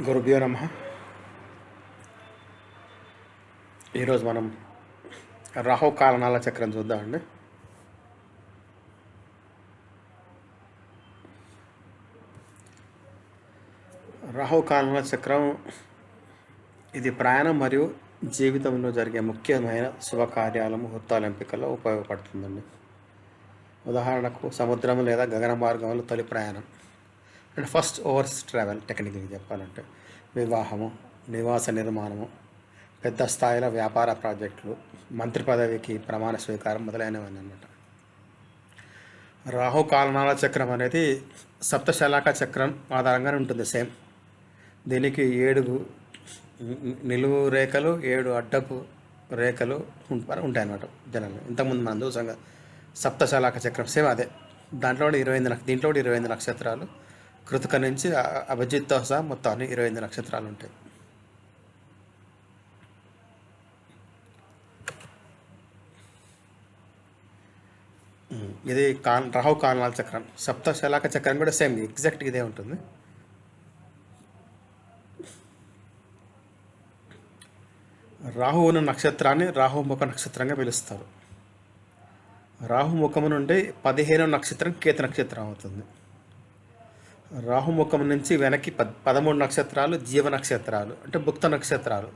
గురుభ్యో నమ. ఈరోజు మనం రాహు కాలనాల చక్రం చూద్దామండి. రాహు కాలనాల చక్రం ఇది ప్రయాణం మరియు జీవితంలో జరిగే ముఖ్యమైన శుభకార్యాల ముహూర్తాల ఎంపికలో ఉపయోగపడుతుందండి. ఉదాహరణకు సముద్రం లేదా గగన మార్గంలో తొలి ప్రయాణం. అండ్ ఫస్ట్ ఓవర్స్ ట్రావెల్ టెక్నికల్గా చెప్పాలంటే. వివాహము నివాస నిర్మాణము పెద్ద స్థాయిలో వ్యాపార ప్రాజెక్టులు మంత్రి పదవికి ప్రమాణ స్వీకారం మొదలైనవన్నీ అనమాట రాహు కాలనాల చక్రం అనేది సప్తశలాక చక్రం ఆధారంగానే ఉంటుంది సేమ్. దీనికి ఏడు నిలువు రేఖలు ఏడు అడ్డపు రేఖలు ఉంటాయి అన్నమాట జనాలు. ఇంతకుముందు మనం చూసాం సప్తశలాక చక్రం సేమ్ అదే. దాంట్లో కూడా ఇరవై ఎనిమిది నక్ష- దీంట్లో కూడా ఇరవై ఎనిమిది నక్షత్రాలు కృతిక నుంచి అభిజిత్ అభిజిత్తో సహా మొత్తం అన్ని ఇరవై ఎనిమిది నక్షత్రాలు ఉంటాయి. ఇది కాన్ రాహు కానాల చక్రం. సప్తశలాక చక్రం కూడా సేమ్ ఎగ్జాక్ట్ ఇదే ఉంటుంది. రాహు ఉన్న నక్షత్రాన్ని రాహుముఖ నక్షత్రంగా పిలుస్తారు. రాహుముఖము నుండి పదిహేను నక్షత్రం కేతు నక్షత్రం అవుతుంది. రాహుముఖం నుంచి వెనక్కి పద్ పదమూడు నక్షత్రాలు జీవ నక్షత్రాలు అంటే భుక్త నక్షత్రాలు.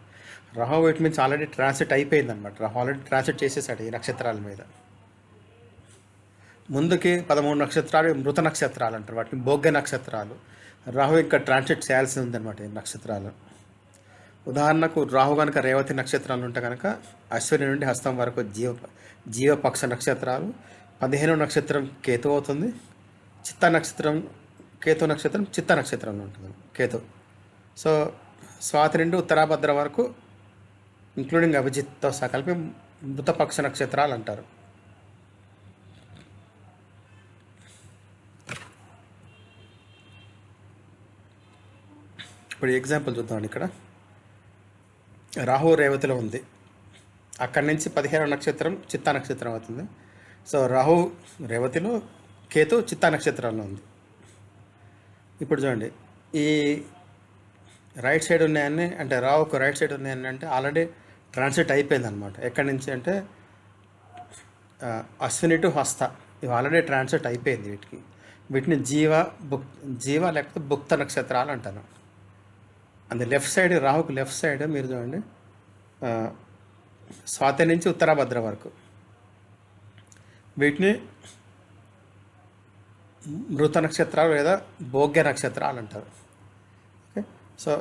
రాహు వీటి నుంచి ఆల్రెడీ ట్రాన్సిట్ అయిపోయింది అనమాట రాహు ఆల్రెడీ ట్రాన్సిట్ చేసేసాడు ఈ నక్షత్రాల మీద. ముందుకి పదమూడు నక్షత్రాలు మృత నక్షత్రాలు అంటారు. వాటిని భోగ్య నక్షత్రాలు. రాహు ఇంకా ట్రాన్సిట్ చేయాల్సి ఉందన్నమాట ఈ నక్షత్రాలు. ఉదాహరణకు రాహు కనుక రేవతి నక్షత్రాలు ఉంటే కనుక అశ్విని నుండి హస్తం వరకు జీవ జీవపక్ష నక్షత్రాలు. పదిహేను నక్షత్రం కేతు అవుతుంది. చిత్త నక్షత్రం కేతు నక్షత్రం చిత్త నక్షత్రంలో ఉంటుంది. కేతు. సో స్వాతి నుండి ఉత్తరాభద్ర వరకు ఇంక్లూడింగ్ అభిజిత్తో సహా కలిపి మృతపక్ష నక్షత్రాలు అంటారు. ఇప్పుడు ఎగ్జాంపుల్ చూద్దామండి ఇక్కడ. రాహు రేవతిలో ఉంది. అక్కడి నుంచి పదిహేను నక్షత్రం చిత్తా నక్షత్రం అవుతుంది. సో రాహు రేవతిలో కేతు చిత్తా నక్షత్రంలో ఉంది. ఇప్పుడు చూడండి. ఈ రైట్ సైడ్ ఉన్నాయని అంటే రావుకు రైట్ సైడ్ ఉన్నాయని అంటే ఆల్రెడీ ట్రాన్సిట్ అయిపోయింది అనమాట ఎక్కడి నుంచి అంటే అశ్విని టు హస్త. ఇవి ఆల్రెడీ ట్రాన్సిట్ అయిపోయింది వీటికి. వీటిని జీవ బుక్ జీవ లేకపోతే భుక్త నక్షత్రాలు అంటాను అందు లెఫ్ట్ సైడ్ రాహుకు లెఫ్ట్ సైడ్ మీరు చూడండి. స్వాతి నుంచి ఉత్తరాభద్ర వరకు. వీటిని మృత నక్షత్రాలు లేదా భోగ్య నక్షత్రాలు అంటారు. ఓకే సో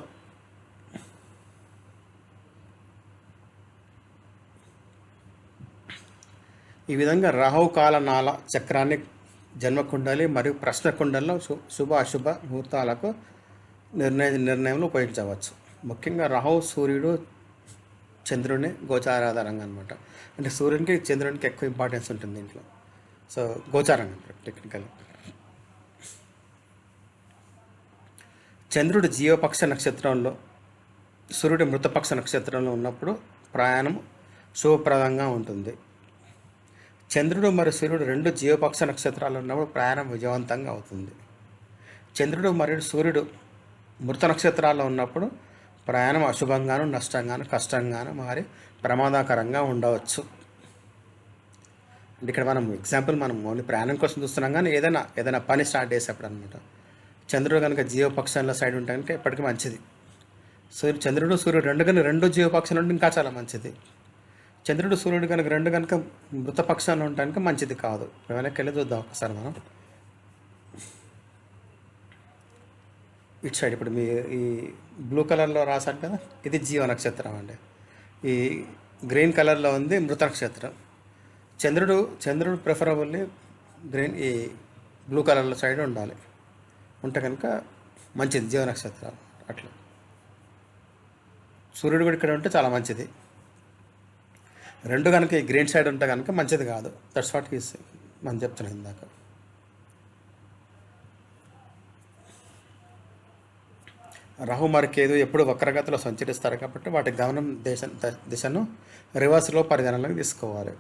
ఈ విధంగా రాహుకాల నాల చక్రాన్ని జన్మకుండలి మరియు ప్రశ్న కుండల్లో శు శుభ అశుభ ముహూర్తాలకు నిర్ణయ నిర్ణయంలో ఉపయోగించవచ్చు. ముఖ్యంగా రాహు సూర్యుడు చంద్రుని గోచారాధారంగా అనమాట అంటే సూర్యునికి చంద్రునికి ఎక్కువ ఇంపార్టెన్స్ ఉంటుంది దీంట్లో సో గోచారంగా అంటారు టెక్నికల్ చంద్రుడు జీవపక్ష నక్షత్రంలో సూర్యుడు మృతపక్ష నక్షత్రంలో ఉన్నప్పుడు ప్రయాణం శుభప్రదంగా ఉంటుంది. చంద్రుడు మరియు సూర్యుడు రెండు జీవపక్ష నక్షత్రాలు ఉన్నప్పుడు ప్రయాణం విజయవంతంగా అవుతుంది. చంద్రుడు మరియు సూర్యుడు మృత నక్షత్రాల్లో ఉన్నప్పుడు ప్రయాణం అశుభంగాను నష్టంగాను కష్టంగాను మారి ప్రమాదకరంగా ఉండవచ్చు. అంటే ఇక్కడ మనం ఎగ్జాంపుల్ మనం ఓన్లీ ప్రయాణం కోసం చూస్తున్నాం కానీ ఏదైనా ఏదైనా పని స్టార్ట్ చేసేప్పుడు అనమాట చంద్రుడు కనుక జీవపక్షంలో సైడ్ ఉంటే కనుక ఎప్పటికీ మంచిది. సూర్యుడు చంద్రుడు సూర్యుడు రెండు కనుక రెండు జీవపక్షాలు ఉంటే ఇంకా చాలా మంచిది. చంద్రుడు సూర్యుడు కనుక రెండు కనుక మృతపక్షంలో ఉండటానికి మంచిది కాదు. వెనక్కి వెళ్ళి చూద్దాం ఒకసారి మనం. ఇటు సైడ్ ఇప్పుడు మీ ఈ బ్లూ కలర్లో రాశాను కదా? ఇది జీవ నక్షత్రం అండి. ఈ గ్రీన్ కలర్లో ఉంది మృత నక్షత్రం. చంద్రుడు చంద్రుడు ప్రిఫరబుల్లీ గ్రీన్ ఈ బ్లూ కలర్లో సైడ్ ఉండాలి. ఉంటే కనుక మంచిది జీవ నక్షత్రాలు. అట్లా. సూర్యుడు కూడా ఇక్కడ ఉంటే చాలా మంచిది. రెండు కనుక ఈ గ్రీన్ సైడ్ ఉంటే కనుక మంచిది కాదు. దట్స్ వాట్ ఈస్ మనం చెప్తున్నాం ఇందాక. రాహు మరికేదు ఎప్పుడు వక్రగతిలో సంచరిస్తారు కాబట్టి వాటి గమనం దేశ దిశను రివర్స్లో పరిగణనలోకి తీసుకోవాలి.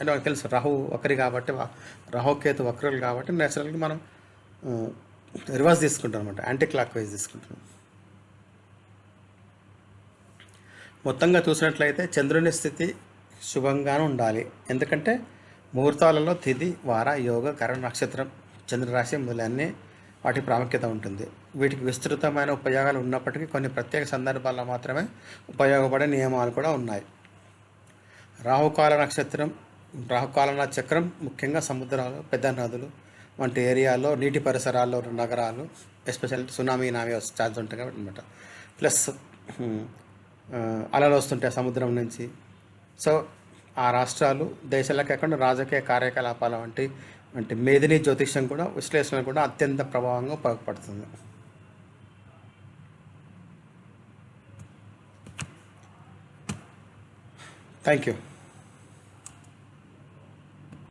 అంటే మనకు తెలుసు రాహు ఒకరి కాబట్టి వా- కేతు వక్రులు కాబట్టి నేచురల్గా మనం రివర్స్ తీసుకుంటాం అనమాట యాంటీ క్లాక్ వైజ్ తీసుకుంటాం మొత్తంగా చూసినట్లయితే చంద్రుని స్థితి శుభంగానే ఉండాలి. ఎందుకంటే ముహూర్తాలలో తిథి వార యోగ కరణ నక్షత్రం చంద్రరాశి మొదలన్నీ వాటి ప్రాముఖ్యత ఉంటుంది. వీటికి విస్తృతమైన ఉపయోగాలు ఉన్నప్పటికీ కొన్ని ప్రత్యేక సందర్భాల్లో మాత్రమే ఉపయోగపడే నియమాలు కూడా ఉన్నాయి. రాహుకాల నక్షత్రం రాహుకాల చక్రం ముఖ్యంగా సముద్రాలు పెద్ద నదులు వంటి ఏరియాలో నీటి పరిసరాల్లో ఉన్న నగరాలు ఎస్పెషల్ సునామీ నామి వచ్చే ఛాన్స్ ఉంటాయి కాబట్టి అనమాట ప్లస్ అలలు వస్తుంటాయి సముద్రం నుంచి. సో ఆ రాష్ట్రాలు దేశాలకే కాకుండా రాజకీయ కార్యకలాపాల వంటి వంటి మేదిని జ్యోతిష్యం కూడా విశ్లేషణ కూడా అత్యంత ప్రభావంగా ఉపయోగపడుతుంది. Thank you